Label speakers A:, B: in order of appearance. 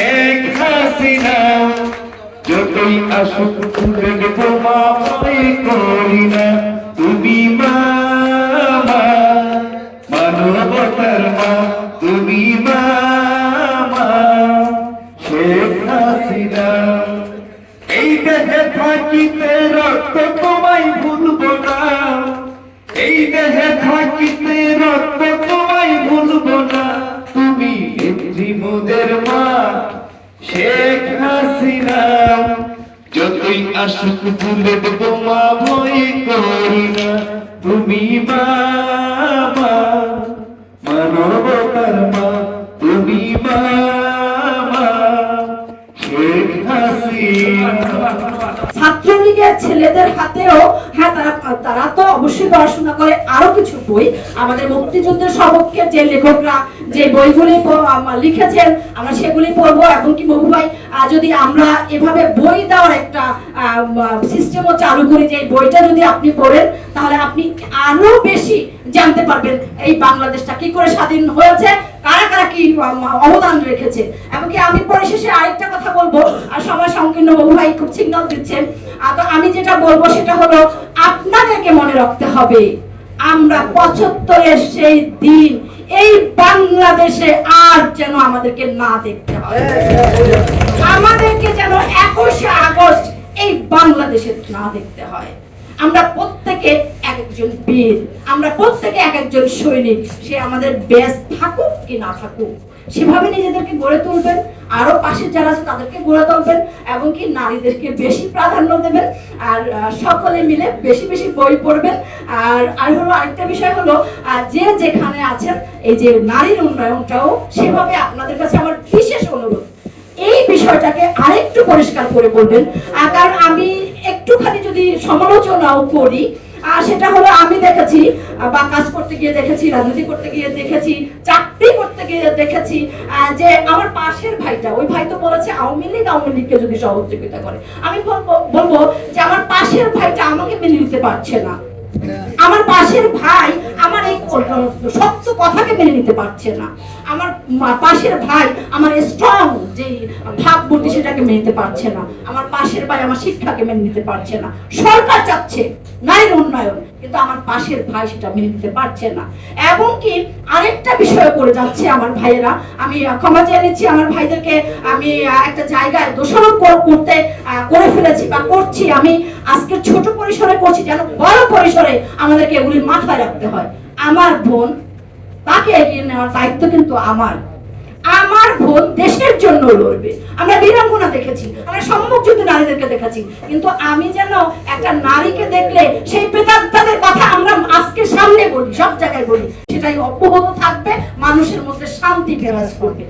A: শেখ হাসিনা যতই আসুক তুলে বোমা ভয় করি না। তুমি মা মানবতার মা তুমি মা, শেখ হাসিনা। এই দেহে থাকিতে রক্ত তোমায় ভুলবো না। এই দেহে থাকিতে যতই করি না তুমি মা তুমি
B: ছাত্রলীগের ছেলেদের হাতেও হ্যাঁ তারা তারা তো অবশ্যই পড়াশোনা করে, আরও কিছু বই। আমাদের মুক্তিযুদ্ধের সবককে যে লেখকরা যে বইগুলি লিখেছেন, আমরা সেগুলি পড়ব। এবং কি মহু ভাই? যদি আমরা এভাবে বই দেওয়ার একটা সিস্টেমও চালু করি যে বইটা যদি আপনি পড়েন, তাহলে আপনি আরও বেশি জানতে পারবেন এই বাংলাদেশটা কি করে স্বাধীন হয়েছে, কারা কারা কি অবদান রেখেছে। এমনকি আমি পরিশেষে আরেকটা কথা বলব, আর সময় সংকীর্ণ বহু ভাই খুব সিগন্যাল দিচ্ছেন। তো আমি যেটা বলব সেটা হলো, আপনাদেরকে মনে রাখতে হবে, আমরা পঁচাত্তরের সেই দিন এই বাংলাদেশে আর যেন আমাদেরকে না দেখতে হয়। আমাদেরকে যেন একুশে আগস্ট এই বাংলাদেশে না দেখতে হয়। আমরা প্রত্যেকে একজন বীর। আমরা প্রত্যেকে এক একজন সৈনিক। সে আমাদের বেশ থাকুক কি না থাকুক। সেভাবে নিজেদেরকে গড়ে তুলবেন। আরও পাশে যারা আছে তাদেরকে গড়ে তুলবেন এবং কি নারীদেরকে বেশি প্রাধান্য দেবেন। আর সকলে মিলে বেশি বেশি বই পড়বেন। আর আর হলো আরেকটা বিষয় হলো যে যেখানে আছেন, এই যে নারীর উন্নয়নটাও সেভাবে আপনাদের কাছে আমার বিশেষ অনুরোধ। এই বিষয়টাকে আরেকটু পরিষ্কার করে বলবেন। কারণ আমি একটুখানি যদি সমালোচনাও করি আর সেটা হলো আমি দেখেছি বা কাজ করতে গিয়ে দেখেছি রাজনীতি করতে গিয়ে দেখেছি চাকরি করতে গিয়ে দেখেছি আহ, যে আমার পাশের ভাইটা ওই ভাই তো বলেছে আওয়ামী লীগ আওয়ামী লীগকে যদি সহযোগিতা করে। আমি বলব বলব যে আমার পাশের ভাইটা আমাকে মেনে নিতে পারছে না। আমার পাশের ভাই আমার এই সত্য কথাকে মেনে নিতে পারছে না। আমার পাশের ভাই, আমার স্ট্রং যে ভাবমূর্তি সেটাকে মেনে নিতে পারছে না। আমার পাশের ভাই আমার শিক্ষাকে মেনে নিতে পারছে না। সরকার চাচ্ছে নারীর উন্নয়ন, কিন্তু আমার পাশের ভাই সেটা মেনে নিতে পারছে না। এবং কি, আরেকটা বিষয় করে যাচ্ছে আমার ভাইয়েরা। আমি ক্ষমা চেয়ে নিচ্ছি আমার ভাইদেরকে। আমি একটা জায়গায় দোষারোপ করতে করে ফেলেছি বা করছি আমি। আজকে ছোট পরিসরে করছি যেন বড় পরিসরে আমাদেরকে এগুলির মাথায় রাখতে হয়। আমার বোন তাকে এগিয়ে নেওয়ার দায়িত্ব কিন্তু আমার। আমার বোন দেশের জন্য লড়বে। আমরা বীরাঙ্গনা দেখেছি, আমরা সম্মুখ যুদ্ধ নারীদেরকে দেখেছি। কিন্তু আমি যেন একটা নারীকে দেখলে সেই প্রেতাত্মাদের কথা আমরা আজকে সামনে বলি, সব জায়গায় বলি, সেটাই অব্যাহত থাকবে, মানুষের মধ্যে শান্তি বিরাজ করবে।